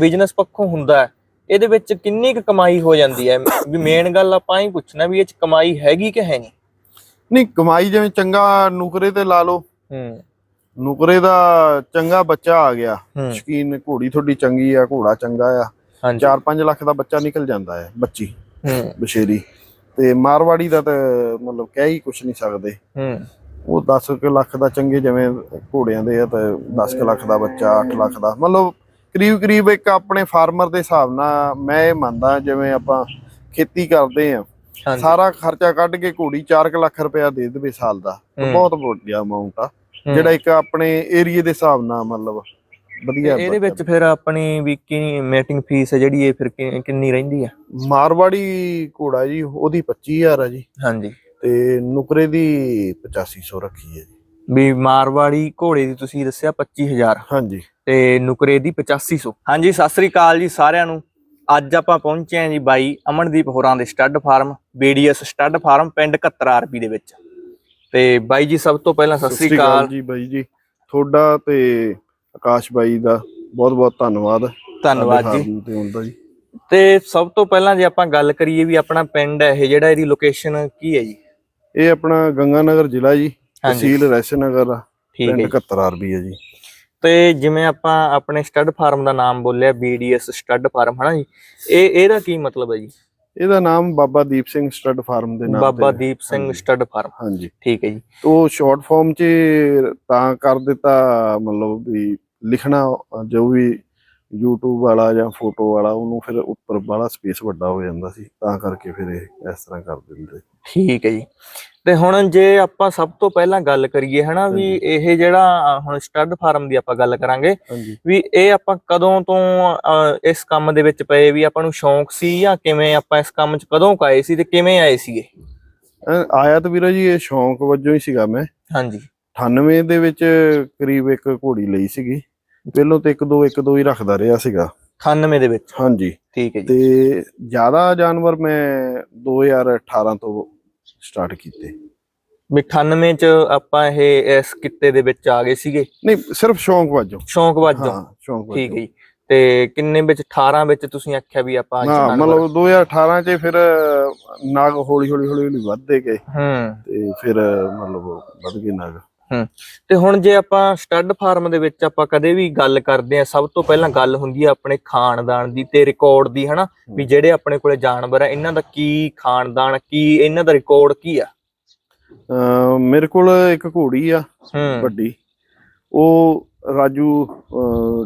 Business ਪੱਖੋਂ ਹੁੰਦਾ ਹੈ ਇਹਦੇ ਵਿੱਚ ਕਿੰਨੀ ਕੁ ਕਮਾਈ ਹੋ ਜਾਂਦੀ ਹੈ? ਵੀ ਮੇਨ ਗੱਲ ਆਪਾਂ ਹੀ ਪੁੱਛਣਾ ਵੀ ਇਹ ਚ ਕਮਾਈ ਹੈਗੀ ਕਿ ਹੈ ਨਹੀਂ? ਨਹੀਂ ਕਮਾਈ ਜਿਵੇਂ ਚੰਗਾ ਨੁਕਰੇ ਤੇ ਲਾ ਲਓ। ਹੂੰ। ਨੁਕਰੇ ਦਾ ਚੰਗਾ ਬੱਚਾ ਆ ਗਿਆ। ਸ਼ਕੀਨ ਘੋੜੀ ਤੁਹਾਡੀ ਚੰਗੀ ਆ ਘੋੜਾ ਚੰਗਾ ਆ। ਹਾਂਜੀ। 4-5 ਲੱਖ ਦਾ ਬੱਚਾ ਨਿਕਲ ਜਾਂਦਾ ਹੈ ਬੱਚੀ। ਹੂੰ। ਬਸ਼ੇਰੀ ਤੇ ਮਾਰਵਾੜੀ ਦਾ ਤਾਂ ਮਤਲਬ ਕਹਿ ਹੀ ਕੁਛ ਨਹੀਂ ਸਕਦੇ। ਹੂੰ। ਉਹ 10 ਕੁ ਲੱਖ ਦਾ ਚੰਗੇ ਜਿਵੇਂ ਘੋੜਿਆਂ ਦੇ ਆ ਤਾਂ 10 ਕੁ ਲੱਖ ਦਾ ਬੱਚਾ 8 ਲੱਖ ਦਾ। ਮਤਲਬ ਕਰੀਬ ਕਰੀਬ ਇੱਕ ਆਪਣੇ ਫਾਰਮਰ ਦੇ ਹਿਸਾਬ ਨਾਲ ਮੈਂ ਇਹ ਮੰਨਦਾ ਜਿਵੇਂ ਆਪਾਂ ਖੇਤੀ ਕਰਦੇ ਆ ਸਾਰਾ ਖਰਚਾ ਕੱਢ ਕੇ ਘੋੜੀ 4 ਕੁ ਲੱਖ ਰੁਪਇਆ ਦੇ ਦੇਵੇ ਸਾਲ ਦਾ। ਬਹੁਤ ਵੱਡਾ ਅਮਾਉਂਟ ਆ। ਜਿਹੜਾ ਇੱਕ ਆਪਣੇ ਏਰੀਏ ਦੇ ਹਿਸਾਬ ਨਾਲ ਮਤਲਬ ਵਧੀਆ ਇਹਦੇ ਵਿੱਚ ਫਿਰ ਆਪਣੀ ਵੀ ਕੀ ਮੀਟਿੰਗ ਫੀਸ ਹੈ ਜਿਹੜੀ ਇਹ ਫਿਰ ਕਿੰਨੀ ਰਹਿੰਦੀ ਆ? ਮਾਰਵਾੜੀ ਘੋੜਾ ਜੀ ਉਹਦੀ 25000 ਆ ਜੀ। ਹਾਂਜੀ। ਤੇ ਨੁਕਰੇ ਦੀ 8500 ਰੱਖੀ ਹੈ ਜੀ। ਵੀ ਮਾਰਵਾੜੀ ਘੋੜੇ ਦੀ ਤੁਸੀਂ ਦੱਸਿਆ 25000 ਹਾਂਜੀ। ਤੇ ਨੁਕਰੇ ਦੀ 8500 ਹਾਂਜੀ ਸਤਿ ਸ੍ਰੀ ਅਕਾਲ ਜੀ ਸਾਰਿਆਂ ਨੂੰ। ਅੱਜ ਆਪਾਂ ਪਹੁੰਚੇ ਆਂ ਜੀ ਬਾਈ ਅਮਨਦੀਪ ਹੋਰਾਂ ਦੇ stud farm BDS stud farm ਪਿੰਡ 71 ਆਰਪੀ ਦੇ ਵਿੱਚ। ਤੇ ਬਾਈ ਜੀ ਸਭ ਤੋਂ ਪਹਿਲਾਂ ਸਤਿ ਸ੍ਰੀ ਅਕਾਲ। ਜੀ ਬਾਈ ਜੀ ਤੁਹਾਡਾ ਤੇ ਆਕਾਸ਼ ਬਾਈ ਦਾ ਬਹੁਤ ਬਹੁਤ ਧੰਨਵਾਦ। ਧੰਨਵਾਦ ਜੀ। ਤੇ ਸਭ ਤੋਂ ਪਹਿਲਾਂ ਜੇ ਆਪਾਂ ਗੱਲ ਕਰੀਏ ਵੀ ਆਪਣਾ ਪਿੰਡ ਹੈ ਇਹ ਜਿਹੜਾ ਇਹਦੀ ਲੋਕੇਸ਼ਨ ਕੀ ਹੈ ਜੀ? ਇਹ ਆਪਣਾ ਗੰਗਾਨਗਰ ਜ਼ਿਲ੍ਹਾ ਜੀ ਤਹਿਸੀਲ ਰੈਸਨਗਰ ਠੀਕ ਹੈ ਪਿੰਡ ਜੀ। 71 ਆਰਬੀ ਹੈ ਜੀ। ਤੇ ਜਿਵੇਂ ਆਪਾਂ ਆਪਣੇ ਸਟੱਡ ਫਾਰਮ ਦਾ ਨਾਮ ਬੋਲਿਆ ਬੀਡੀਐਸ ਸਟੱਡ ਫਾਰਮ ਹਨਾ ਜੀ? ਇਹ ਇਹਦਾ ਕੀ ਮਤਲਬ ਹੈ ਜੀ? ਇਹਦਾ ਨਾਮ ਬਾਬਾ ਦੀਪ ਸਿੰਘ ਸਟੱਡ ਫਾਰਮ ਦੇ ਨਾਮ ਬਾਬਾ ਦੀਪ ਸਿੰਘ। ਸਟੱਡ ਫਾਰਮ ਹਾਂਜੀ। ਠੀਕ ਹੈ ਜੀ। ਤੋ ਸ਼ਾਰਟ ਫਾਰਮ ਚ ਤਾਂ ਕਰ ਦਿੱਤਾ ਮਤਲਬ ਵੀ ਲਿਖਣਾ ਜੋ ਵੀ YouTube ਵਾਲਾ ਜਾਂ ਫੋਟੋ ਵਾਲਾ ਉਹਨੂੰ ਫਿਰ ਉੱਪਰ ਵਾਲਾ ਸਪੇਸ ਵੱਡਾ ਹੋ ਜਾਂਦਾ ਸੀ ਤਾਂ ਕਰਕੇ ਫਿਰ ਇਹ ਇਸ ਤਰ੍ਹਾਂ ਕਰ ਦਿੰਦੇ। ਠੀਕ ਹੈ ਜੀ। ਤੇ ਹੁਣ ਜੇ ਆਪਾਂ ਸਭ ਤੋਂ ਪਹਿਲਾਂ ਗੱਲ ਕਰੀਏ ਹਨਾ ਵੀ। ਇਹ ਜਿਹੜਾ ਹੁਣ ਸਟੱਡ ਫਾਰਮ ਦੀ ਆਪਾਂ ਗੱਲ ਕਰਾਂਗੇ ਵੀ ਇਹ ਆਪਾਂ ਕਦੋਂ ਤੋਂ ਇਸ ਕੰਮ ਦੇ ਵਿੱਚ ਪਏ ਵੀ ਆਪਾਂ ਨੂੰ ਸ਼ੌਂਕ ਸੀ ਜਾਂ ਕਿਵੇਂ ਆਪਾਂ ਇਸ ਕੰਮ 'ਚ ਕਦੋਂ ਕਾਏ ਸੀ ਤੇ ਕਿਵੇਂ ਆਏ ਸੀਗੇ? ਆਇਆ ਤਾਂ ਵੀਰਾ ਜੀ ਇਹ ਸ਼ੌਂਕ ਵਜੋਂ ਹੀ ਸੀਗਾ ਮੈਂ। ਹਾਂਜੀ। 98 ਦੇ ਵਿੱਚ ਕਰੀਬ ਇੱਕ ਘੋੜੀ ਲਈ ਸੀਗੀ। ਪਹਿਲੋਂ ਤੇ ਇੱਕ ਦੋ ਇੱਕ ਦੋ ਹੀ ਰੱਖਦਾ ਰਿਹਾ ਸੀਗਾ। 98 ਦੇ ਵਿੱਚ। ਹਾਂਜੀ। ਠੀਕ ਹੈ ਜੀ। ਤੇ ਜ਼ਿਆਦਾ ਜਾਨਵਰ ਮੈਂ 2018 ਤੋਂ ਸਟਾਰਟ ਕੀਤੇ। ਵੀ 98 ਚ ਆਪਾਂ ਇਹ ਇਸ ਕਿੱਤੇ ਦੇ ਵਿੱਚ ਆ ਗਏ ਸੀਗੇ। ਨਹੀਂ ਸਿਰਫ ਸ਼ੌਂਕ ਵਜੋਂ। ਸ਼ੌਂਕ ਵਜੋਂ। ਹਾਂ ਸ਼ੌਂਕ ਠੀਕ ਵਜੋਂ ਹੈ ਜੀ। ਤੇ ਕਿੰਨੇ ਵਿੱਚ 18 ਵਿੱਚ ਤੁਸੀਂ ਆਖਿਆ ਵੀ ਆਪਾਂ ਅੱਜ ਹਾਂ ਮਤਲਬ 2018 ਚ ਫਿਰ ਨਾਗ ਹੌਲੀ ਹੌਲੀ ਹੌਲੀ ਵੱਧਦੇ ਗਏ। ਹੂੰ। ਤੇ ਫਿਰ ਮਤਲਬ ਵੱਧ ਗਏ ਨਾਗ। ਤੇ ਹੁਣ ਜੇ ਆਪਾਂ ਸਟੱਡ ਫਾਰਮ ਦੇ ਵਿੱਚ ਆਪਾਂ ਕਦੇ ਵੀ ਗੱਲ ਕਰਦੇ ਆ ਸਭ ਤੋਂ ਪਹਿਲਾਂ ਗੱਲ ਹੁੰਦੀ ਆ ਆਪਣੇ ਖਾਨਦਾਨ ਦੀ ਤੇ ਰਿਕਾਰਡ ਦੀ ਹਨਾ? ਵੀ ਜਿਹੜੇ ਆਪਣੇ ਕੋਲੇ ਜਾਨਵਰ ਆ ਇਹਨਾਂ ਦਾ ਕੀ ਖਾਨਦਾਨ ਕੀ ਇਹਨਾਂ ਦਾ ਰਿਕਾਰਡ ਕੀ ਆ? ਮੇਰੇ ਕੋਲ ਇੱਕ ਘੋੜੀ ਆ ਹੂੰ। ਵੱਡੀ। ਉਹ ਰਾਜੂ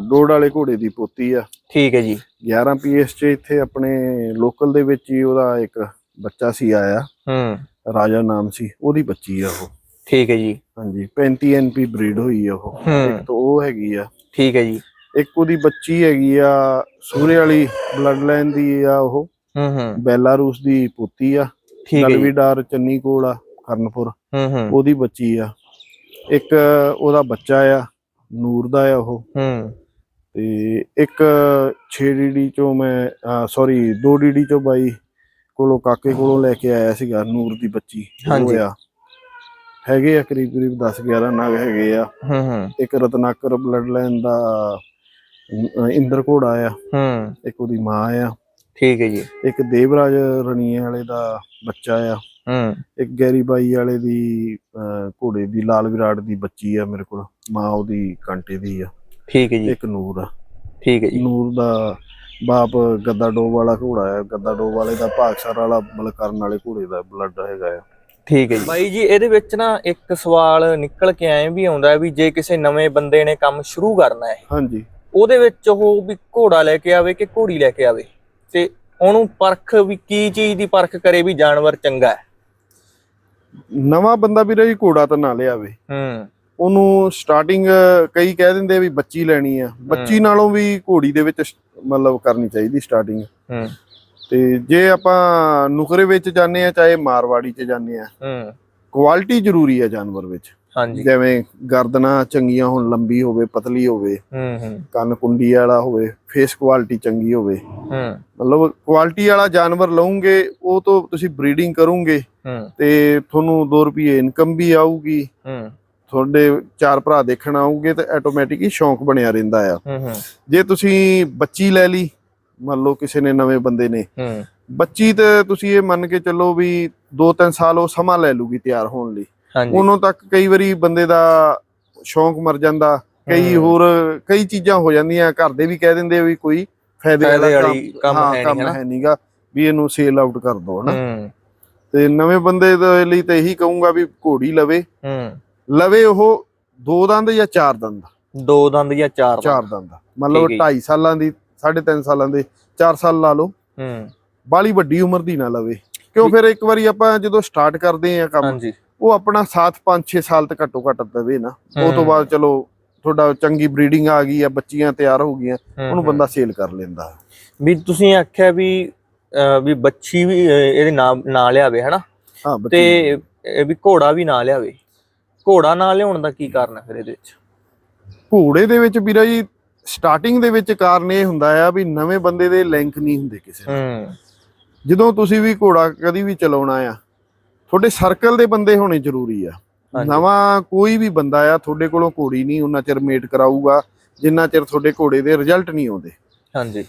ਡੋੜ ਵਾਲੇ ਘੋੜੇ ਦੀ ਪੋਤੀ ਆ। ਠੀਕ ਹੈ ਜੀ। 11 ਪੀਐਸ ਚ ਇੱਥੇ ਆਪਣੇ ਲੋਕਲ ਦੇ ਵਿੱਚ ਹੀ ਉਹਦਾ ਇੱਕ ਬੱਚਾ ਸੀ ਆਇਆ। ਹੂੰ। ਰਾਜਾ ਨਾਮ ਸੀ ਉਹਦੀ ਬੱਚੀ ਆ ਉਹ। ਠੀਕ ਹੈ ਜੀ। ਹਾਂਜੀ 35 ਐਨਪੀ ਬਰੀਡ ਹੋਈ ਆ ਉਹ। ਹੂੰ। ਇੱਕ ਤਾਂ ਉਹ ਹੈਗੀ ਆ। ਠੀਕ ਹੈ ਜੀ। ਇੱਕ ਉਹਦੀ ਬੱਚੀ ਹੈਗੀ ਆ ਸੂਰੇ ਵਾਲੀ ਬਲੱਡ ਲਾਈਨ ਦੀ ਆ ਉਹ। ਹੂੰ ਹੂੰ। ਬੈਲਾਰੂਸ ਦੀ ਪੋਤੀ ਆ। ਠੀਕ ਹੈ ਜੀ। ਗਲਵੀਡਾਰ ਚੰਨੀ ਕੋਲ ਆ ਕਰਨਪੁਰ ਹੂੰ ਹੂੰ। ਉਹਦੀ ਬੱਚੀ ਆ। ਇੱਕ ਉਹਦਾ ਬੱਚਾ ਆ ਨੂਰ ਦਾ ਆ ਉਹ। ਹੂੰ। ਤੇ ਇੱਕ 6 ਡੀਡੀ ਚੋਂ ਮੈਂ ਸੌਰੀ 2 ਡੀਡੀ ਚੋਂ ਬਾਈ ਕੋਲੋਂ ਕਾਕੇ ਕੋਲੋਂ ਲੈ ਕੇ ਆਇਆ ਸੀਗਾ ਨੂਰ ਦੀ ਬੱਚੀ। ਉਹ ਹਾਂਜੀ। ਆ। ਹੈਗੇ ਆ ਕਰੀਬ ਕਰੀਬ 10 11 ਨਗ ਹੈਗੇ ਆ। ਹੂੰ ਹੂੰ। ਇੱਕ ਰਤਨਾਕਰ ਬਲੱਡ ਲਾਈਨ ਦਾ ਅਹ, ਇੰਦਰ ਘੋੜਾ ਆ ਹੂੰ। ਇੱਕ ਉਹਦੀ ਮਾਂ ਆ। ਠੀਕ ਹੈ ਜੀ। ਇੱਕ ਦੇਵਰਾਜ ਰਣੀਏ ਵਾਲੇ ਦਾ ਬੱਚਾ ਆ। ਹੂੰ। ਇੱਕ ਗੈਰੀ ਬਾਈ ਵਾਲੇ ਦੀ ਅਹ, ਘੋੜੇ ਦੀ ਲਾਲ ਵਿਰਾਟ ਦੀ ਬੱਚੀ ਆ ਮੇਰੇ ਕੋਲ। ਮਾਂ ਉਹਦੀ ਕਾਂਟੇ ਦੀ ਆ। ਠੀਕ ਹੈ ਜੀ। ਇੱਕ ਨੂਰ ਆ। ਠੀਕ ਹੈ ਜੀ। ਨੂਰ ਦਾ ਬਾਪ ਗੱਦਾ ਡੋਬ ਵਾਲਾ ਘੋੜਾ ਹੈ ਗੱਦਾ ਡੋਬ ਵਾਲੇ ਦਾ ਭਾਗਸਰ ਵਾਲਾ ਮਤਲਬ ਕਰਨ ਵਾਲੇ ਘੋੜੇ ਦਾ ਬਲੱਡ ਹੈਗਾ ਆ। ਠੀਕ ਹੈ ਜੀ। ਬਾਈ ਜੀ ਇਹਦੇ ਵਿੱਚ ਨਾ ਇੱਕ ਸਵਾਲ ਨਿਕਲ ਕੇ ਆਏ ਵੀ ਆਉਂਦਾ ਵੀ ਜੇ ਕਿਸੇ ਨਵੇਂ ਬੰਦੇ ਨੇ ਕੰਮ ਸ਼ੁਰੂ ਕਰਨਾ ਹੈ ਹਾਂਜੀ। ਉਹਦੇ ਵਿੱਚ ਉਹ ਵੀ ਘੋੜਾ ਲੈ ਕੇ ਆਵੇ ਕਿ ਘੋੜੀ ਲੈ ਕੇ ਆਵੇ? ਤੇ ਉਹਨੂੰ ਪਰਖ ਵੀ ਕੀ ਚੀਜ਼ ਦੀ ਪਰਖ ਕਰੇ ਵੀ ਜਾਨਵਰ ਚੰਗਾ ਹੈ? ਨਵਾਂ ਬੰਦਾ ਵੀਰੇ ਜੀ ਘੋੜਾ ਤਾਂ ਨਾ ਲਿਆਵੇ ਹੂੰ। ਉਹਨੂੰ ਸਟਾਰਟਿੰਗ ਕਈ ਕਹਿ ਦਿੰਦੇ ਵੀ ਬੱਚੀ ਲੈਣੀ ਆ। ਬੱਚੀ ਨਾਲੋਂ ਵੀ ਘੋੜੀ ਦੇ ਵਿੱਚ ਮਤਲਬ ਕਰਨੀ ਚਾਹੀਦੀ ਸਟਾਰਟਿੰਗ ਹੂੰ। ਤੇ ਜੇ ਆਪਾਂ ਨੁਕਰੇ ਵਿੱਚ ਜਾਂਦੇ ਆ ਚਾਹੇ ਮਾਰਵਾੜੀ 'ਚ ਜਾਂਦੇ ਆ ਹੂੰ। ਕੁਆਲਿਟੀ ਜ਼ਰੂਰੀ ਆ ਜਾਨਵਰ ਵਿੱਚ। ਹਾਂਜੀ। ਜਿਵੇਂ ਗਰਦਨਾਂ ਚੰਗੀਆਂ ਹੋਣ ਲੰਬੀ ਹੋਵੇ ਪਤਲੀ ਹੋਵੇ ਹੂੰ ਹੂੰ। ਕੰਨ ਕੁੰਡੀ ਵਾਲਾ ਹੋਵੇ ਫੇਸ ਕੁਆਲਿਟੀ ਚੰਗੀ ਹੋਵੇ। ਹੂੰ। ਮਤਲਬ ਕੁਆਲਿਟੀ ਵਾਲਾ ਜਾਨਵਰ ਲਓਗੇ ਉਹ ਤੋਂ ਤੁਸੀਂ ਬਰੀਡਿੰਗ ਕਰੋਗੇ ਹੂੰ। ਤੇ ਤੁਹਾਨੂੰ 2 ਰੁਪਏ ਇਨਕਮ ਵੀ ਆਊਗੀ। ਹੂੰ। ਤੁਹਾਡੇ ਚਾਰ ਭਰਾ ਦੇਖਣ ਆਉਗੇ ਤੇ ਆਟੋਮੈਟਿਕ ਹੀ ਸ਼ੌਂਕ ਬਣਿਆ ਰਹਿੰਦਾ ਆ। ਹੂੰ ਹੂੰ। ਜੇ ਤੁਸੀਂ ਬੱਚੀ ਲੈ ਲਈ ਮੰਨ ਲਓ ਕਿਸੇ ਨੇ ਨਵੇਂ ਬੰਦੇ ਨੇ। ਹੂੰ। ਬੱਚੀ ਤੇ ਤੁਸੀਂ ਇਹ ਮੰਨ ਕੇ ਚੱਲੋ ਵੀ 2-3 ਸਾਲ ਉਹ ਸਮਾਂ ਲੈ ਲੂਗੀ ਤਿਆਰ ਹੋਣ ਲਈ। ਉਦੋਂ ਤੱਕ ਕਈ ਵਾਰੀ ਬੰਦੇ ਦਾ ਸ਼ੌਂਕ ਮਰ ਜਾਂਦਾ ਕਈ। ਹੋਰ ਕਈ ਚੀਜ਼ਾਂ ਹੋ ਜਾਂਦੀਆਂ ਘਰ ਦੇ ਵੀ ਕਹਿ ਦਿੰਦੇ ਵੀ ਕੋਈ ਫਾਇਦੇ ਵਾਲਾ ਕੰਮ ਹਾਂ, ਨਹੀਂਗਾ ਵੀ ਇਹਨੂੰ ਸੇਲ ਆਊਟ ਕਰ ਦੋ ਹਨਾ। ਤੇ ਨਵੇਂ ਬੰਦੇ ਦੇ ਲਈ ਤਾਂ ਇਹੀ ਕਹੂੰਗਾ ਵੀ ਘੋੜੀ ਲਵੇ। ਹੂੰ। ਲਵੇ ਉਹ ਦੋ ਦੰਦ ਜਾਂ ਚਾਰ ਦੰਦ? ਦੋ ਦੰਦ ਜਾਂ ਚਾਰ ਦੰਦ? ਚਾਰ ਦੰਦ। ਮਤਲਬ ਠੀਕ ਹੈ 2.5 ਸਾਲਾਂ ਦੀ 3.5 ਸਾਲਾਂ ਦੇ 4 ਸਾਲ ਲਾ ਲਓ। ਹੂੰ। ਬਾਲੀ ਵੱਡੀ ਉਮਰ ਦੀ ਨਾ ਲਵੇ। ਕਿਉਂ ਫਿਰ ਇੱਕ ਵਾਰੀ ਆਪਾਂ ਜਦੋਂ ਸਟਾਰਟ ਕਰਦੇ ਆ ਕੰਮ ਉਹ ਆਪਣਾ ਸਾਥ 5-6 ਸਾਲ ਤੱਕ ਘੱਟੋ ਘੱਟ ਦੇਵੇ ਨਾ। ਉਹ ਤੋਂ। ਬਾਅਦ ਚਲੋ ਤੁਹਾਡਾ ਚੰਗੀ ਬਰੀਡਿੰਗ ਆ ਗਈ ਆ ਬੱਚੀਆਂ ਤਿਆਰ ਹੋ ਗਈਆਂ ਉਹਨੂੰ। ਬੰਦਾ ਸੇਲ ਕਰ ਲੈਂਦਾ। ਵੀ ਤੁਸੀਂ ਆਖਿਆ ਵੀ ਵੀ ਬੱਚੀ ਵੀ ਇਹਦੇ ਨਾਮ ਨਾ ਲਿਆਵੇ ਹਨਾ? ਹਾਂ ਤੇ ਵੀ। ਘੋੜਾ ਵੀ ਨਾ ਲਿਆਵੇ। ਘੋੜਾ ਨਾ ਲਿਆਉਣ ਦਾ ਕੀ ਕਾਰਨ ਹੈ ਫਿਰ ਇਹਦੇ ਵਿੱਚ? ਘੋੜੇ ਦੇ ਵਿੱਚ ਵੀਰਾ ਜੀ ਸਟਾਰਟਿੰਗ ਦੇ ਵਿੱਚ ਕਾਰਨ ਇਹ ਹੁੰਦਾ ਆ ਵੀ ਨਵੇਂ ਬੰਦੇ ਦੇ ਲਿੰਕ ਨਹੀਂ ਹੁੰਦੇ ਕਿਸੇ ਨਾਲ। ਜਦੋਂ ਤੁਸੀਂ ਵੀ ਘੋੜਾ ਕਦੀ ਵੀ ਚਲਾਉਣਾ ਆ ਤੁਹਾਡੇ ਸਰਕਲ ਦੇ ਬੰਦੇ ਹੋਣੇ ਜ਼ਰੂਰੀ ਆ। ਨਵਾਂ ਕੋਈ ਵੀ ਬੰਦਾ ਆ ਤੁਹਾਡੇ ਕੋਲੋਂ ਘੋੜੀ ਨਹੀਂ ਉਹਨਾਂ ਚਿਰ ਮੇਟ ਕਰਾਊਗਾ ਜਿੰਨਾ ਚਿਰ ਤੁਹਾਡੇ ਘੋੜੇ ਦੇ ਰਿਜ਼ਲਟ ਨਹੀਂ ਆਉਂਦੇ। ਹਾਂਜੀ।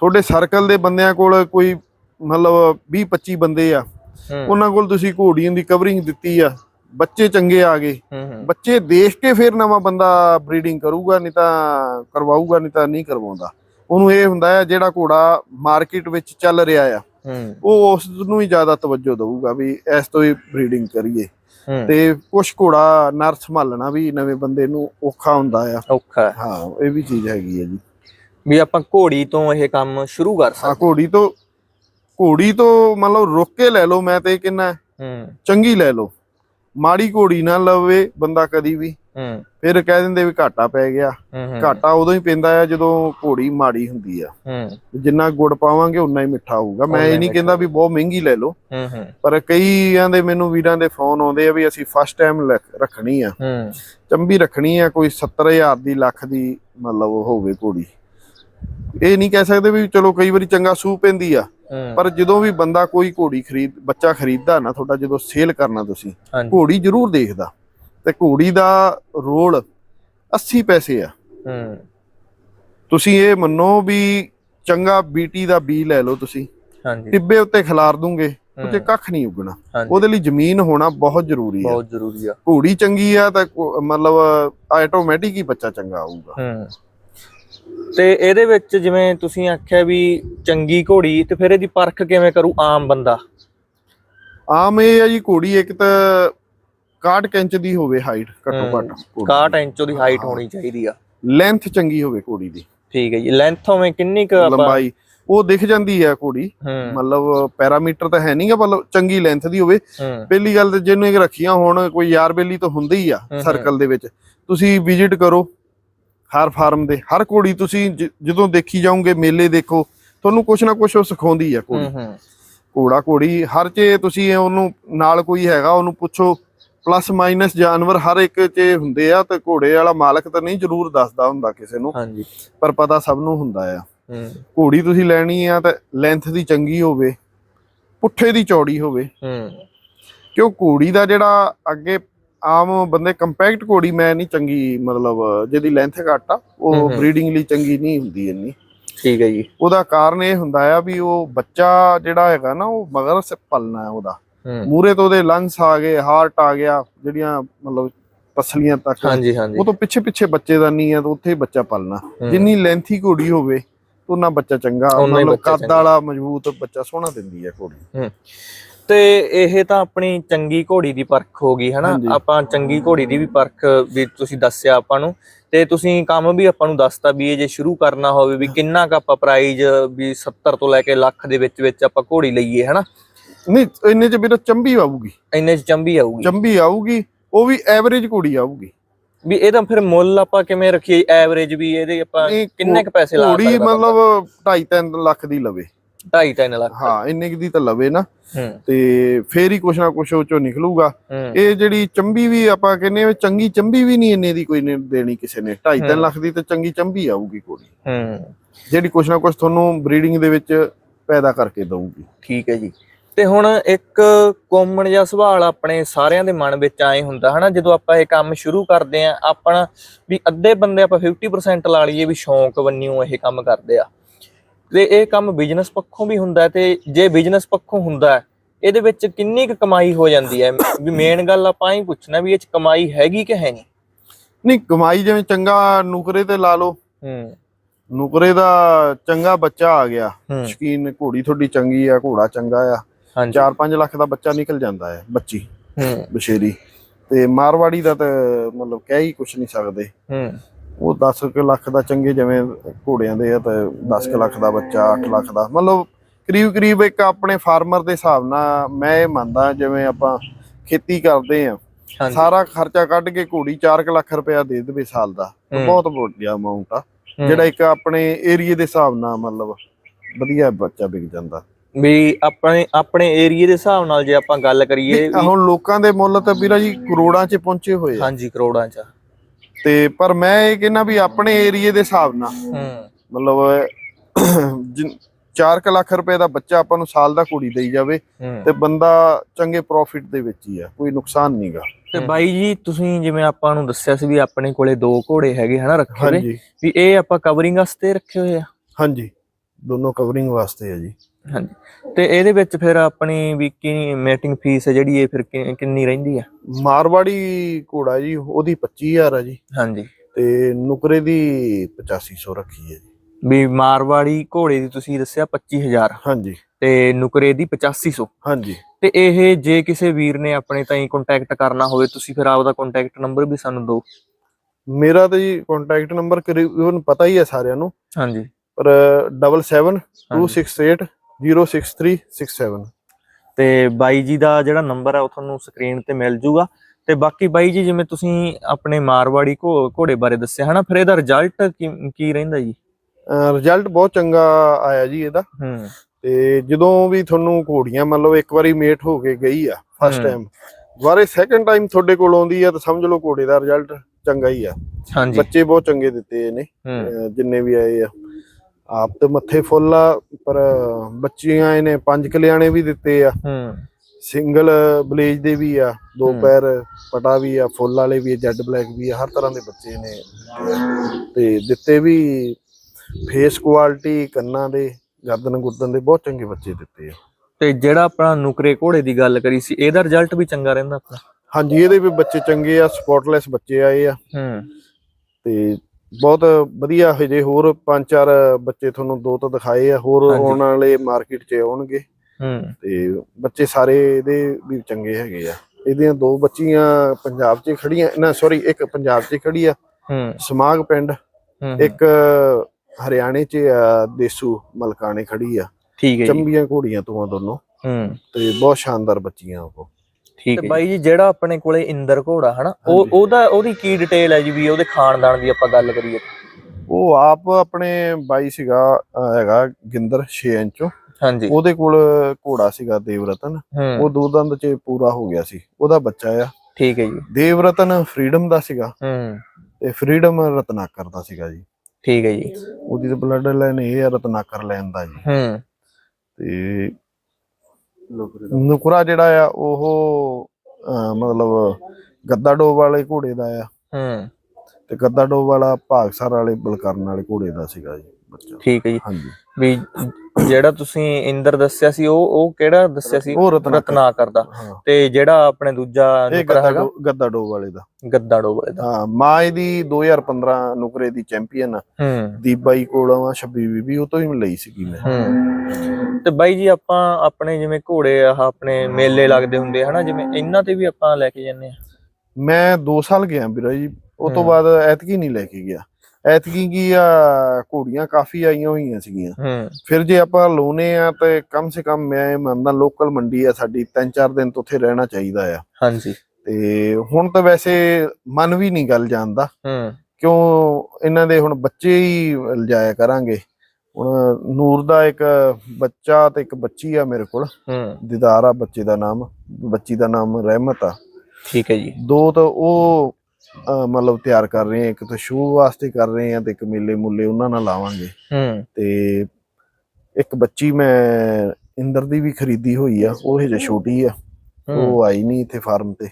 ਤੁਹਾਡੇ ਸਰਕਲ ਦੇ ਬੰਦਿਆਂ ਕੋਲ ਕੋਈ ਮਤਲਬ 20 25 ਬੰਦੇ ਆ ਉਹਨਾਂ ਕੋਲ ਤੁਸੀਂ ਘੋੜੀਆਂ ਦੀ ਕਵਰਿੰਗ ਦਿੱਤੀ ਆ ਬੱਚੇ ਚੰਗੇ ਆ ਗਏ। ਬੱਚੇ ਦੇਖ ਕੇ ਫਿਰ ਨਵਾਂ ਬੰਦਾ ਬਰੀਡਿੰਗ ਕਰੂਗਾ ਨਹੀਂ ਤਾਂ ਕਰਵਾਊਗਾ ਨਹੀਂ ਤਾਂ ਨਹੀਂ ਕਰਵਾਉਂਦਾ। ਉਹਨੂੰ ਇਹ ਹੁੰਦਾ ਹੈ ਜਿਹੜਾ ਘੋੜਾ ਮਾਰਕੀਟ ਵਿੱਚ ਚੱਲ ਰਿਹਾ ਆ ਉਹ ਉਸ ਨੂੰ ਹੀ ਜ਼ਿਆਦਾ ਤਵੱਜੋ ਦਊਗਾ ਵੀ ਇਸ ਤੋਂ ਹੀ ਬਰੀਡਿੰਗ ਕਰੀਏ। ਤੇ ਕੁਛ ਘੋੜਾ ਨਰ ਸੰਭਾਲਣਾ ਵੀ ਨਵੇਂ ਬੰਦੇ ਨੂੰ ਔਖਾ ਹੁੰਦਾ ਆ। ਔਖਾ ਹੈ। ਇਹ ਵੀ ਚੀਜ਼ ਹੈਗੀ ਹੈ ਜੀ। ਵੀ ਆਪਾਂ ਘੋੜੀ ਤੋਂ ਇਹ ਕੰਮ ਸ਼ੁਰੂ ਕਰ ਆ ਸਕਦੇ। ਘੋੜੀ ਤੋਂ ਘੋੜੀ ਤੋਂ ਮਤਲਬ ਰੁੱਕ ਕੇ ਲੈ ਲਓ ਮੈਂ ਤੇ ਹੂੰ। ਚੰਗੀ ਲੈ ਲਓ। ਮਾੜੀ ਘੋੜੀ ਨਾ ਲਵੇ ਬੰਦਾ ਕਦੀ ਵੀ। ਹੂੰ। ਫਿਰ ਕਹਿ ਦਿੰਦੇ ਵੀ ਘਾਟਾ ਪੈ ਗਿਆ। ਘਾਟਾ ਉਦੋਂ ਹੀ ਪੈਂਦਾ ਆ ਜਦੋਂ ਘੋੜੀ ਮਾੜੀ ਹੁੰਦੀ ਆ। ਹੂੰ। ਜਿੰਨਾ ਗੁੜ ਪਾਵਾਂਗੇ ਉਨਾ ਹੀ ਮਿੱਠਾ ਹੋਊਗਾ। ਮੈਂ ਇਹ ਨਹੀਂ ਕਹਿੰਦਾ ਵੀ ਬਹੁਤ ਮਹਿੰਗੀ ਲੈ ਲਓ। ਹੂੰ ਪਰ ਕਈਆਂ ਦੇ ਮੈਨੂੰ ਵੀਰਾਂ ਦੇ ਫੋਨ ਆਉਂਦੇ ਆ ਵੀ ਅਸੀਂ ਫਸਟ ਟਾਈਮ ਰੱਖਣੀ ਆ। ਹੂੰ। ਚੰਬੀ ਰੱਖਣੀ ਆ ਕੋਈ 70000 ਦੀ ਲੱਖ ਦੀ ਮਤਲਬ ਹੋਵੇ ਘੋੜੀ। ਇਹ ਨਹੀਂ ਕਹਿ ਸਕਦੇ ਵੀ ਚਲੋ ਕਈ ਵਾਰੀ ਚੰਗਾ ਸੂ ਪੈਂਦੀ ਆ। ਪਰ ਜਦੋਂ ਵੀ ਬੰਦਾ ਕੋਈ ਘੋੜੀ ਖਰੀਦ ਬੱਚਾ ਖਰੀਦਦਾ ਨਾ ਤੁਹਾਡਾ ਜਦੋਂ ਸੇਲ ਕਰਨਾ ਤੁਸੀਂ ਘੋੜੀ ਜ਼ਰੂਰ ਦੇਖਦਾ। ਤੇ ਘੋੜੀ ਦਾ ਰੋਲ 80 ਪੈਸੇ ਆ। ਹੂੰ। ਤੁਸੀਂ ਇਹ ਮੰਨੋ ਵੀ ਚੰਗਾ ਬੀਟੀ ਦਾ ਬੀ ਲੈ ਲਓ ਤੁਸੀਂ। ਹਾਂਜੀ। ਟਿੱਬੇ ਉੱਤੇ ਖਿਲਾਰ ਦੂੰਗੇ ਉੱਤੇ ਹੂੰ, ਕੱਖ ਨਹੀਂ ਉੱਗਣਾ। ਉਹਦੇ ਲਈ ਜ਼ਮੀਨ ਹੋਣਾ ਬਹੁਤ ਜ਼ਰੂਰੀ ਆ। ਬਹੁਤ ਜ਼ਰੂਰੀ ਆ। ਘੋੜੀ ਚੰਗੀ ਆ ਤਾਂ ਮਤਲਬ ਆਟੋਮੈਟਿਕ ਹੀ ਬੱਚਾ ਚੰਗਾ ਆਊਗਾ। ਹੂੰ। ਤੇ ਇਹਦੇ ਵਿੱਚ ਜਿਵੇਂ ਤੁਸੀਂ ਆਖਿਆ ਵੀ ਚੰਗੀ ਘੋੜੀ ਤੇ ਫਿਰ ਇਹਦੀ ਪਰਖ ਕਿਵੇਂ ਕਰੂ ਆਮ ਬੰਦਾ? ਆਮ ਇਹ ਆ ਜੀ ਘੋੜੀ ਇੱਕ ਤਾਂ 61 ਇੰਚ ਦੀ ਹੋਵੇ ਹਾਈਟ ਘੱਟੋ ਹੂੰ, ਘੱਟ 61 ਇੰਚ ਦੀ ਹਾਈਟ ਹਾਂ। ਹੋਣੀ ਚਾਹੀਦੀ ਆ। ਲੈਂਥ ਚੰਗੀ ਹੋਵੇ ਘੋੜੀ ਦੀ। ਠੀਕ ਹੈ ਜੀ ਲੈਂਥ ਹੋਵੇਂ ਕਿੰਨੀ ਕੁ ਲੰਬਾਈ। ਉਹ ਦਿਖ ਜਾਂਦੀ ਹੈ ਘੋੜੀ। ਹੂੰ। ਮਤਲਬ ਪੈਰਾਮੀਟਰ ਤਾਂ ਹੈ ਨਹੀਂਗਾ ਮਤਲਬ ਚੰਗੀ ਲੈਂਥ ਦੀ ਹੋਵੇ। ਹੂੰ। ਪਹਿਲੀ ਗੱਲ ਤੇ ਜਿਹਨੂੰ ਇਹ ਰੱਖੀਆਂ ਹੋਣ ਕੋਈ ਯਾਰ ਬੇਲੀ ਤਾਂ ਹੁੰਦੀ ਹੀ ਆ। ਸਰਕਲ ਦੇ ਵਿੱਚ। ਤੁਸੀਂ ਵਿਜ਼ਿਟ ਕਰੋ। ਹਰ ਫਾਰਮ ਦੇ ਹਰ ਘੋੜੀ ਤੁਸੀਂ ਜਦੋਂ ਦੇਖੀ ਜਾਓਗੇ ਮੇਲੇ ਦੇਖੋ ਤੁਹਾਨੂੰ ਕੁਛ ਨਾ ਕੁਛ ਉਹ ਸਿਖਾਉਂਦੀ ਆ ਹੂੰ ਘੋੜਾ ਘੋੜੀ ਹਰ ਚ ਤੁਸੀਂ ਉਹਨੂੰ ਨਾਲ ਕੋਈ ਹੈਗਾ ਉਹਨੂੰ ਪੁੱਛੋ ਪਲੱਸ ਮਾਈਨਸ ਜਾਨਵਰ ਹਰ ਇੱਕ ਚ ਹੁੰਦੇ ਆ ਤੇ ਘੋੜੇ ਵਾਲਾ ਮਾਲਕ ਤਾਂ ਨਹੀਂ ਜ਼ਰੂਰ ਦੱਸਦਾ ਹੁੰਦਾ ਕਿਸੇ ਨੂੰ ਹਾਂਜੀ। ਪਰ ਪਤਾ ਸਭ ਨੂੰ ਹੁੰਦਾ ਆ। ਘੋੜੀ ਤੁਸੀਂ ਲੈਣੀ ਆ ਤਾਂ ਲੈਂਥ ਦੀ ਚੰਗੀ ਹੋਵੇ ਪੁੱਠੇ ਦੀ ਚੌੜੀ ਹੋਵੇ। ਹੂੰ। ਕਿਉਂ ਘੋੜੀ ਦਾ ਜਿਹੜਾ ਅੱਗੇ ਆਮ ਬੰਦੇ ਕੰਪੈਕਟ ਘੋੜੀ ਮੈਂ ਨਹੀਂ ਚੰਗੀ ਮਤਲਬ ਜਿਹਦੀ ਲੈਂਥ ਘੱਟ ਆ ਉਹ। ਬਰੀਡਿੰਗ ਲਈ ਚੰਗੀ ਨਹੀਂ ਹੁੰਦੀ ਇੰਨੀ। ਠੀਕ ਹੈ ਜੀ। ਉਹਦਾ ਕਾਰਨ ਇਹ ਹੁੰਦਾ ਆ ਵੀ ਉਹ ਬੱਚਾ ਜਿਹੜਾ ਹੈਗਾ ਨਾ ਉਹ ਮਗਰ ਸ ਪਲਣਾ ਹੈ ਉਹਦਾ। ਮੂਰੇ ਤੋਂ ਉਹਦੇ ਲੰਗਸ ਆ ਗਏ ਹਾਰਟ ਆ ਗਿਆ ਜਿਹੜੀਆਂ ਮਤਲਬ ਪਸਲੀਆਂ ਤੱਕ। ਹਾਂਜੀ ਹਾਂਜੀ। ਉਹ ਤੋਂ ਪਿੱਛੇ ਪਿੱਛੇ ਬੱਚੇ ਦਾ ਨਹੀਂ ਹੈ ਤਾਂ ਉੱਥੇ ਬੱਚਾ ਪਲਣਾ। ਜਿੰਨੀ ਲੈਂਥੀ ਘੋੜੀ ਹੋਵੇ ਉਹਨਾਂ ਬੱਚਾ ਚੰਗਾ ਕੱਦ ਚੰਗਾ। ਵਾਲਾ ਮਜ਼ਬੂਤ ਬੱਚਾ ਸੋਹਣਾ ਦਿੰਦੀ ਹੈ ਘੋੜੀ। ਤੇ ਇਹ ਤਾਂ ਆਪਣੀ ਚੰਗੀ ਘੋੜੀ ਦੀ ਪਰਖ ਹੋ ਗਈ ਹਨਾ। ਆਪਾਂ ਚੰਗੀ ਘੋੜੀ ਦੀ ਵੀ ਪਰਖ ਵੀ ਤੁਸੀਂ ਦੱਸਿਆ ਆਪਾਂ ਨੂੰ। ਤੇ ਤੁਸੀਂ ਕੰਮ ਵੀ ਆਪਾਂ ਨੂੰ ਦੱਸਤਾ ਵੀ ਇਹ ਜੇ ਸ਼ੁਰੂ ਕਰਨਾ ਹੋਵੇ ਵੀ ਕਿੰਨਾ ਕ ਆਪਾਂ ਪ੍ਰਾਈਜ਼ ਵੀ 70 ਤੋਂ ਲੈ ਕੇ ਲੱਖ ਦੇ ਵਿੱਚ ਵਿੱਚ ਆਪਾਂ ਘੋੜੀ ਲਈਏ ਹਨਾ? ਨਹੀਂ ਇੰਨੇ ਚ ਵੀਰ ਚੰਬੀ ਆਊਗੀ। ਇੰਨੇ ਚ ਚੰਬੀ ਆਊਗੀ। ਚੰਬੀ ਆਊਗੀ ਉਹ ਵੀ ਐਵਰੇਜ ਘੋੜੀ ਆਊਗੀ। ਵੀ ਇਹਦਾ ਫਿਰ ਮੁੱਲ ਆਪਾਂ ਕਿਵੇਂ ਰੱਖੀਏ? ਐਵਰੇਜ ਵੀ ਇਹਦੇ ਆਪਾਂ ਇਹ ਕਿੰਨੇ ਕ ਪੈਸੇ ਲਾ ਘੋੜੀ ਸਕਦਾ ਮਤਲਬ 2.5 ਲੱਖ ਦੀ ਲਵੇ। 2.5 3 ਲੱਖ ਹਾਂ ਇੰਨੇ ਦੀ ਤਾਂ ਲਵੇ ਨਾ। ਤੇ ਫੇਰ ਹੀ ਕੁਛ ਨਾ ਕੁਛ ਉਹ ਚੋਂ ਨਿਕਲੂਗਾ। ਇਹ ਜਿਹੜੀ ਚੰਬੀ ਵੀ ਆਪਾਂ ਕਹਿੰਨੇ ਆ ਚੰਗੀ ਚੰਬੀ ਵੀ ਨਹੀਂ ਇੰਨੇ ਦੀ ਕੋਈ ਨੇ ਦੇਣੀ ਕਿਸੇ ਨੇ। 2.5 ਹਮ। ਲੱਖ ਦੀ ਤਾਂ ਚੰਗੀ ਚੰਬੀ ਆਊਗੀ ਹੂੰ। ਜਿਹੜੀ ਕੁਛ ਨਾ ਕੁਛ ਤੁਹਾਨੂੰ ਬਰੀਡਿੰਗ ਦੇ ਵਿੱਚ ਪੈਦਾ ਕਰਕੇ ਦਊਗੀ। ਠੀਕ ਹੈ ਜੀ। ਤੇ ਹੁਣ ਇੱਕ ਕਾਮਨ ਜਿਹਾ ਸਵਾਲ ਆਪਣੇ ਸਾਰਿਆਂ ਦੇ ਮਨ ਵਿੱਚ ਆਏ ਹੁੰਦਾ ਹਨਾ? ਜਦੋਂ ਆਪਾਂ ਇਹ ਕੰਮ ਸ਼ੁਰੂ ਕਰਦੇ ਆ ਆਪਣਾ ਵੀ ਅੱਧੇ ਬੰਦੇ ਆਪਾਂ 50% ਲਾ ਲਈਏ ਵੀ ਸ਼ੌਂਕ ਵੰਨਿਓ ਇਹ ਕੰਮ ਕਰਦੇ ਆ। ਤੇ ਇਹ ਕੰਮ ਬਿਜ਼ਨਸ ਪੱਖੋਂ ਵੀ ਹੁੰਦਾ ਤੇ ਜੇ ਬਿਜ਼ਨਸ ਪੱਖੋਂ ਹੁੰਦਾ ਇਹਦੇ ਵਿੱਚ ਕਿੰਨੀ ਕੁ ਕਮਾਈ ਹੋ ਜਾਂਦੀ ਹੈ? ਵੀ ਮੇਨ ਗੱਲ ਆਪਾਂ ਹੀ ਪੁੱਛਣਾ ਵੀ ਇਹ ਚ ਕਮਾਈ ਹੈਗੀ ਕਿ ਹੈ ਨਹੀਂ? ਨਹੀਂ ਕਮਾਈ ਜਿਵੇਂ ਚੰਗਾ ਨੁਕਰੇ ਤੇ ਲਾ ਲਓ। ਹੂੰ। ਨੁਕਰੇ ਦਾ ਚੰਗਾ ਬੱਚਾ ਆ ਗਿਆ। ਸ਼ਕੀਨ ਘੋੜੀ ਤੁਹਾਡੀ ਚੰਗੀ ਆ ਘੋੜਾ ਚੰਗਾ ਆ। ਹਾਂਜੀ। 4-5 ਲੱਖ ਦਾ ਬੱਚਾ ਨਿਕਲ ਜਾਂਦਾ ਹੈ ਬੱਚੀ। ਹੂੰ। ਬਸ਼ੇਰੀ ਤੇ ਮਾਰਵਾੜੀ ਦਾ ਤਾਂ ਮਤਲਬ ਕਹਿ ਹੀ ਕੁਛ ਨਹੀਂ ਸਕਦੇ। ਹੂੰ। ਉਹ 10 ਕੁ ਲੱਖ ਦਾ ਚੰਗੇ ਜਿਵੇਂ ਘੋੜਿਆਂ ਦੇ ਆ ਤਾਂ 10 ਕੁ ਲੱਖ ਦਾ ਬੱਚਾ 8 ਲੱਖ ਦਾ। ਮਤਲਬ ਕਰੀਬ ਕਰੀਬ ਇੱਕ ਆਪਣੇ ਫਾਰਮਰ ਦੇ ਹਿਸਾਬ ਨਾਲ ਮੈਂ ਇਹ ਮੰਨਦਾ ਜਿਵੇਂ ਆਪਾਂ ਖੇਤੀ ਕਰਦੇ ਆ ਸਾਰਾ ਖਰਚਾ ਕੱਢ ਕੇ ਘੋੜੀ 4 ਕੁ ਲੱਖ ਰੁਪਇਆ ਦੇ ਦੇਵੇ ਸਾਲ ਦਾ। ਬਹੁਤ ਵੱਡਾ ਅਮਾਉਂਟ ਆ। ਜਿਹੜਾ ਇੱਕ ਆਪਣੇ ਏਰੀਏ ਦੇ ਹਿਸਾਬ ਨਾਲ ਮਤਲਬ ਵਧੀਆ ਬੱਚਾ ਵਿਕ ਜਾਂਦਾ। ਵੀ ਆਪਣੇ ਆਪਣੇ ਏਰੀਏ ਦੇ ਹਿਸਾਬ ਨਾਲ ਜੇ ਆਪਾਂ ਗੱਲ ਕਰੀਏ ਹੁਣ ਲੋਕਾਂ ਦੇ ਮੁੱਲ ਤਾਂ ਵੀਰਾ ਜੀ ਕਰੋੜਾਂ 'ਚ ਪਹੁੰਚੇ ਹੋਏ ਆ। ਹਾਂਜੀ ਕਰੋੜਾਂ ਚ। ਤੇ ਪਰ ਮੈਂ ਇਹ ਕਹਿੰਦਾ ਵੀ ਆਪਣੇ ਏਰੀਏ ਦੇ ਹਿਸਾਬ ਨਾਲ ਮਤਲਬ 4 ਲੱਖ ਰੁਪਏ ਦਾ ਬੱਚਾ ਆਪਾਂ ਨੂੰ ਸਾਲ ਦਾ ਕੁੜੀ ਦੇਈ ਜਾਵੇ ਤੇ ਬੰਦਾ ਚੰਗੇ ਪ੍ਰੋਫਿਟ ਦੇ ਵਿੱਚ ਹੀ ਆ ਕੋਈ ਨੁਕਸਾਨ ਨਹੀਂਗਾ ਤੇ ਬਾਈ ਜੀ ਤੁਸੀਂ ਜਿਵੇਂ ਆਪਾਂ ਨੂੰ ਦੱਸਿਆ ਸੀ ਵੀ ਆਪਣੇ ਕੋਲੇ ਦੋ ਘੋੜੇ ਹੈਗੇ ਹਨਾ ਰੱਖੇ ਹੋਏ ਵੀ ਇਹ ਆਪਾਂ ਕਵਰਿੰਗ ਵਾਸਤੇ ਰੱਖੇ ਹੋਏ ਆ? ਹਾਂਜੀ ਦੋਨੋਂ ਕਵਰਿੰਗ ਵਾਸਤੇ ਆ ਜੀ। ਹਾਂਜੀ। ਤੇ ਇਹਦੇ ਵਿੱਚ ਫਿਰ ਆਪਣੀ ਵੀ ਕੀ ਮੀਟਿੰਗ ਫੀਸ ਜਿਹੜੀ ਇਹ ਫਿਰ ਕਿ- ਕਿੰਨੀ ਰਹਿੰਦੀ ਆ? ਮਾਰਵਾੜੀ ਘੋੜਾ ਜੀ ਉਹਦੀ 25000 ਆ ਜੀ। ਹਾਂਜੀ। ਤੇ ਨੁਕਰੇ ਦੀ 8500 ਰੱਖੀ ਹੈ ਜੀ। ਵੀ ਮਾਰਵਾੜੀ ਘੋੜੇ ਦੀ ਤੁਸੀਂ ਦੱਸਿਆ 25000 ਹਾਂਜੀ। ਤੇ ਨੁਕਰੇ ਦੀ 8500 ਹਾਂਜੀ। ਤੇ ਇਹ ਜੇ ਕਿਸੇ ਵੀਰ ਨੇ ਆਪਣੇ ਤਾਈਂ ਕੰਟੈਕਟ ਕਰਨਾ ਹੋਵੇ ਤੁਸੀਂ ਫਿਰ ਆਪਦਾ ਕੰਟੈਕਟ ਨੰਬਰ ਵੀ ਸਾਨੂੰ ਦਿਓ। ਮੇਰਾ ਤਾਂ ਜੀ ਕੰਟੈਕਟ ਨੰਬਰ ਕਰੀਬਨ ਪਤਾ ਹੀ ਹੈ ਸਾਰਿਆਂ ਨੂੰ। ਹਾਂਜੀ। ਪਰ 7726806367 ਤੇ ਬਾਈ ਜੀ ਦਾ ਜਿਹੜਾ ਨੰਬਰ ਆ ਉਹ ਤੁਹਾਨੂੰ ਸਕਰੀਨ ਤੇ ਮਿਲ ਜੂਗਾ। ਤੇ ਬਾਕੀ ਬਾਈ ਜੀ ਜਿਵੇਂ ਤੁਸੀਂ ਆਪਣੇ ਮਾਰਵਾੜੀ ਘੋੜੇ ਬਾਰੇ ਦੱਸਿਆ ਹਨਾ? ਫਿਰ ਇਹਦਾ ਰਿਜ਼ਲਟ ਕੀ ਰਹਿੰਦਾ ਜੀ? ਰਿਜ਼ਲਟ ਬਹੁਤ ਚੰਗਾ ਆਇਆ ਜੀ ਇਹਦਾ। ਹੂੰ। ਤੇ ਜਦੋਂ ਵੀ ਤੁਹਾਨੂੰ ਘੋੜੀਆਂ ਮਤਲਬ ਇੱਕ ਵਾਰੀ ਮੇਟ ਹੋ ਕੇ ਗਈ ਆ ਫਸਟ। ਟਾਈਮ ਦੁਬਾਰੇ ਸੈਕੰਡ ਟਾਈਮ ਤੁਹਾਡੇ ਕੋਲ ਆਉਂਦੀ ਆ ਤਾਂ ਸਮਝ ਲਓ ਘੋੜੇ ਦਾ ਰਿਜ਼ਲਟ ਚੰਗਾ ਹੀ ਆ। ਹਾਂਜੀ। ਬੱਚੇ ਬਹੁਤ ਚੰਗੇ ਦਿੱਤੇ ਇਹਨੇ ਹੂੰ। ਜਿੰਨੇ ਵੀ ਆਏ ਆ। ਆਪ ਤੇ ਮੱਥੇ ਫੁੱਲ ਆ ਪਰ ਬੱਚੀਆਂ ਇਹਨੇ ਪੰਜ ਕਲਿਆਣੇ ਵੀ ਦਿੱਤੇ ਆ। ਹੂੰ। ਸਿੰਗਲ ਬਲੇਜ ਦੇ ਵੀ ਆ ਦੋ। ਪੈਰ ਪਟਾ ਵੀ ਆ ਫੁੱਲ ਵਾਲੇ ਵੀ ਆ ਜੈਡ ਬਲੈਕ ਵੀ ਆ ਹਰ ਤਰ੍ਹਾਂ ਦੇ ਬੱਚੇ ਨੇ ਤੇ ਦਿੱਤੇ ਵੀ ਫੇਸ ਕੁਆਲਿਟੀ ਕੰਨਾਂ ਦੇ ਗਰਦਨ ਗੁਰਦਨ ਦੇ ਬਹੁਤ ਚੰਗੇ ਬੱਚੇ ਦਿੱਤੇ ਆ। ਤੇ ਜਿਹੜਾ ਆਪਣਾ ਨੁਕਰੇ ਘੋੜੇ ਦੀ ਗੱਲ ਕਰੀ ਸੀ ਇਹਦਾ ਰਿਜ਼ਲਟ ਵੀ ਚੰਗਾ ਰਹਿੰਦਾ ਆਪਣਾ? ਹਾਂਜੀ ਇਹਦੇ ਵੀ ਬੱਚੇ ਚੰਗੇ ਆ ਸਪੌਟਲੈਸ ਬੱਚੇ ਆਏ ਆ। ਹੂੰ। ਤੇ ਬਹੁਤ ਵਧੀਆ ਹਜੇ ਹੋਰ ਪੰਜ ਚਾਰ ਬੱਚੇ ਤੁਹਾਨੂੰ ਦੋ ਤਾਂ ਦਿਖਾਏ ਆ ਹੋਰ। ਆਉਣ ਵਾਲੇ ਮਾਰਕੀਟ 'ਚ ਆਉਣਗੇ। ਹੂੰ। ਤੇ ਬੱਚੇ ਸਾਰੇ ਇਹਦੇ ਵੀ ਚੰਗੇ ਹੈਗੇ ਆ। ਇਹਦੀਆਂ ਦੋ ਬੱਚੀਆਂ ਪੰਜਾਬ 'ਚ ਖੜੀਆਂ ਨਾ ਸੌਰੀ ਇੱਕ ਪੰਜਾਬ 'ਚ ਖੜੀ ਆ ਹੂੰ। ਸਮਾਗ ਪਿੰਡ ਇੱਕ ਹਰਿਆਣੇ 'ਚ ਦੇਸੂ ਮਲਕਾਣੇ ਖੜੀ ਆ। ਠੀਕ ਹੈ ਚੰਬੀਆਂ ਘੋੜੀਆਂ ਤੋਂ ਆ ਦੋਨੋਂ। ਹੂੰ। ਤੇ ਬਹੁਤ ਸ਼ਾਨਦਾਰ ਬੱਚੀਆਂ ਉਹ। ਠੀਕ ਤੇ ਬਾਈ ਜੀ ਜਿਹੜਾ ਆਪਣੇ ਕੋਲੇ ਇੰਦਰ ਘੋੜਾ ਹਨਾ ਉਹ ਉਹਦਾ ਉਹਦੀ ਕੀ ਡਿਟੇਲ ਹੈ ਜੀ ਵੀ ਉਹਦੇ ਖਾਨਦਾਨ ਦੀ ਆਪਾਂ ਗੱਲ ਕਰੀਏ? ਉਹ ਆਪ ਆਪਣੇ ਬਾਈ ਸੀਗਾ ਹੈਗਾ ਗਿੰਦਰ 6 ਇੰਚੋਂ ਹਾਂਜੀ। ਉਹਦੇ ਕੋਲ ਘੋੜਾ ਸੀਗਾ ਦੇਵਰਤਨ। ਉਹ ਦੋ ਦੰਦ ਚ ਪੂਰਾ ਹੋ ਗਿਆ ਸੀ। ਉਹਦਾ ਬੱਚਾ ਆ। ਠੀਕ ਹੈ ਜੀ। ਦੇਵਰਤਨ ਫਰੀडम ਦਾ ਸੀਗਾ। ਹੂੰ। ਤੇ ਫਰੀडम ਰਤਨਾਕਰ ਦਾ ਸੀਗਾ ਜੀ। ਠੀਕ ਹੈ ਜੀ। ਉਹਦੀ ਤੇ ਬਲੱਡ ਲਾਈਨ ਇਹ ਰਤਨਾਕਰ ਲੈਣ ਦਾ ਜੀ। ਹੂੰ। ਤੇ ਨੁਕਰਾ ਜਿਹੜਾ ਆ ਉਹ ਮਤਲਬ ਗੱਦਾ ਡੋਬ ਵਾਲੇ ਘੋੜੇ ਦਾ ਆ। ਹੂੰ। ਤੇ ਗੱਦਾ ਡੋਬ ਵਾਲਾ ਭਾਗਸਰ ਵਾਲੇ ਬਲਕਰਨ ਵਾਲੇ ਘੋੜੇ ਦਾ ਸੀਗਾ ਜੀ। ਬੱਚਾ। ਠੀਕ ਹੈ ਜੀ। ਹਾਂਜੀ। ਵੀ ਜਿਹੜਾ ਤੁਸੀਂ ਇੰਦਰ ਦੱਸਿਆ ਸੀ ਉਹ ਉਹ ਕਿਹੜਾ ਦੱਸਿਆ ਸੀ? ਉਹ ਰਤਨਾਕਰ। ਰਤਨਾਕਰ ਦਾ। ਹਾਂ। ਤੇ ਜਿਹੜਾ ਆਪਣੇ ਦੂਜਾ ਨੁਕਰਾ ਗੱਦਾ ਹੈਗਾ? ਗੱਦਾ ਡੋਬ ਵਾਲੇ ਦਾ। ਗੱਦਾੜੋ ਵਾਲੇ ਦਾ। ਹਾਂ ਮਾਂ ਇਹਦੀ 2015 ਨੁਕਰੇ ਦੀ ਚੈਂਪੀਅਨ ਆ। ਹੂੰ। ਦੀਪ ਬਾਈ ਕੋਲੋਂ ਆ 26 ਬੀਬੀ ਉਹ ਤੋਂ ਹੀ ਲਈ ਸੀਗੀ ਮੈਂ। ਤੇ ਬਾਈ ਜੀ ਆਪਾਂ ਆਪਣੇ ਜਿਵੇਂ ਘੋੜੇ ਆ ਆਪਣੇ ਮੇਲੇ ਲੱਗਦੇ ਹੁੰਦੇ ਹਨਾ? ਜਿਵੇਂ ਇਹਨਾਂ ਤੇ ਵੀ ਆਪਾਂ ਲੈ ਕੇ ਜਾਂਦੇ ਆ। ਮੈਂ 2 ਸਾਲ ਗਿਆ ਵੀਰਾ ਜੀ। ਉਹ ਤੋਂ। ਬਾਅਦ ਐਤਕੀ ਨਹੀਂ ਲੈ ਕੇ ਗਿਆ। ਐਤਕੀ ਕੀ ਆ ਘੋੜੀਆਂ ਕਾਫੀ ਆਈਆਂ ਹੋਈਆਂ ਸੀਗੀਆਂ। ਫਿਰ ਜੇ ਆਪਾਂ ਲੋਨੇ ਆ ਤੇ ਕਮ ਸੇ ਕਮ ਮੈਂ ਮੰਨਦਾ ਲੋਕਲ ਮੰਡੀ ਆ ਸਾਡੀ 3-4 ਦਿਨ ਤੋਂ ਉੱਥੇ ਰਹਿਣਾ ਚਾਹੀਦਾ ਆ। ਹਾਂਜੀ। ਤੇ ਹੁਣ ਤਾਂ ਵੈਸੇ ਮਨ ਵੀ ਨਹੀਂ ਗੱਲ ਜਾਣਦਾ ਹੂੰ। ਕਿਉਂ ਇਹਨਾਂ ਦੇ ਹੁਣ ਬੱਚੇ ਹੀ ਲਿਜਾਇਆ ਕਰਾਂਗੇ। ਹੁਣ ਨੂਰ ਦਾ ਇੱਕ ਬੱਚਾ ਤੇ ਇੱਕ ਬੱਚੀ ਆ ਮੇਰੇ ਕੋਲ। ਦੀਦਾਰ ਆ ਬੱਚੇ ਦਾ ਨਾਮ ਬੱਚੀ ਦਾ ਨਾਮ ਰਹਿਮਤ ਆ। ਠੀਕ ਹੈ ਜੀ। ਦੋ ਤਾਂ ਉਹ ਮਤਲਬ ਤਿਆਰ ਕਰ ਰਹੇ ਆ ਇੱਕ ਤਾਂ ਸ਼ੋਅ ਵਾਸਤੇ ਕਰ ਰਹੇ ਆ ਤੇ ਇੱਕ ਮੇਲੇ ਮੁੱਲੇ ਉਹਨਾਂ ਨਾਲ ਲਾਵਾਂਗੇ। ਹੂੰ। ਤੇ ਇੱਕ ਬੱਚੀ ਮੈਂ ਇੰਦਰ ਦੀ ਵੀ ਖਰੀਦੀ ਹੋਈ ਆ ਉਹ ਹਜੇ ਛੋਟੀ ਆ। ਉਹ ਆਈ ਨਹੀਂ ਇੱਥੇ ਫਾਰਮ ਤੇ।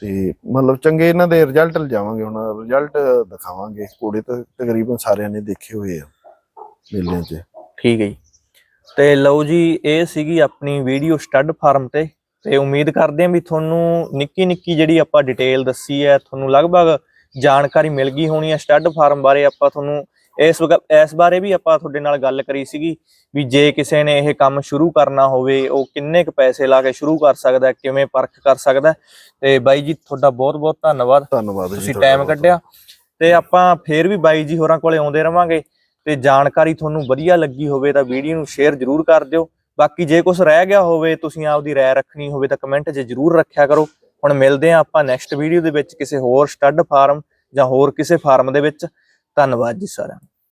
ਤੇ ਮਤਲਬ ਚੰਗੇ ਇਹਨਾਂ ਦੇ ਰਿਜ਼ਲਟ ਲਿਜਾਵਾਂਗੇ ਹੁਣ ਰਿਜ਼ਲਟ ਦਿਖਾਵਾਂਗੇ। ਘੋੜੇ ਤਾਂ ਤਕਰੀਬਨ ਸਾਰਿਆਂ ਨੇ ਦੇਖੇ ਹੋਏ ਆ ਮੇਲਿਆਂ 'ਚ। ਠੀਕ ਹੈ ਜੀ। ਤੇ ਲਓ ਜੀ ਇਹ ਸੀਗੀ ਆਪਣੀ ਵੀਡੀਓ ਸਟੱਡ ਫਾਰਮ ਤੇ। ਤੇ ਉਮੀਦ ਕਰਦੇ ਹਾਂ ਵੀ ਤੁਹਾਨੂੰ ਨਿੱਕੀ ਨਿੱਕੀ ਜਿਹੜੀ ਆਪਾਂ ਡਿਟੇਲ ਦੱਸੀ ਹੈ ਤੁਹਾਨੂੰ ਲਗਭਗ ਜਾਣਕਾਰੀ ਮਿਲ ਗਈ ਹੋਣੀ ਹੈ ਸਟੱਡ ਫਾਰਮ ਬਾਰੇ। ਆਪਾਂ ਤੁਹਾਨੂੰ ਇਸ ਇਸ ਬਾਰੇ ਵੀ ਆਪਾਂ ਤੁਹਾਡੇ ਨਾਲ ਗੱਲ ਕਰੀ ਸੀਗੀ ਵੀ ਜੇ ਕਿਸੇ ਨੇ ਇਹ ਕੰਮ ਸ਼ੁਰੂ ਕਰਨਾ ਹੋਵੇ ਉਹ ਕਿੰਨੇ ਕੁ ਪੈਸੇ ਲਾ ਕੇ ਸ਼ੁਰੂ ਕਰ ਸਕਦਾ ਕਿਵੇਂ ਪਰਖ ਕਰ ਸਕਦਾ। ਤੇ ਬਾਈ ਜੀ ਤੁਹਾਡਾ ਬਹੁਤ ਬਹੁਤ ਧੰਨਵਾਦ ਧੰਨਵਾਦ ਤੁਸੀਂ ਟਾਈਮ। ਕੱਢਿਆ। ਤੇ ਆਪਾਂ ਫੇਰ ਵੀ ਬਾਈ ਜੀ ਹੋਰਾਂ ਕੋਲੇ ਆਉਂਦੇ ਰਵਾਂਗੇ। ਤੇ ਜਾਣਕਾਰੀ ਤੁਹਾਨੂੰ ਵਧੀਆ ਲੱਗੀ ਹੋਵੇ ਤਾਂ ਵੀਡੀਓ ਨੂੰ ਸ਼ੇਅਰ ਜ਼ਰੂਰ ਕਰ ਦਿਓ। ਬਾਕੀ ਜੇ ਕੁਝ ਰਹਿ ਗਿਆ ਹੋਵੇ, ਤੁਸੀਂ ਆਪਦੀ ਰਾਏ ਰੱਖਣੀ ਹੋਵੇ ਤਾਂ ਕਮੈਂਟ 'ਚ ਜ਼ਰੂਰ ਰੱਖਿਆ ਕਰੋ। ਹੁਣ ਮਿਲਦੇ ਹਾਂ ਆਪਾਂ ਨੈਕਸਟ ਵੀਡੀਓ ਦੇ ਵਿੱਚ ਕਿਸੇ ਹੋਰ ਸਟੱਡ ਫਾਰਮ ਜਾਂ ਹੋਰ ਕਿਸੇ ਫਾਰਮ ਦੇ ਵਿੱਚ। ਧੰਨਵਾਦ ਜੀ ਸਾਰਿਆਂ ਨੂੰ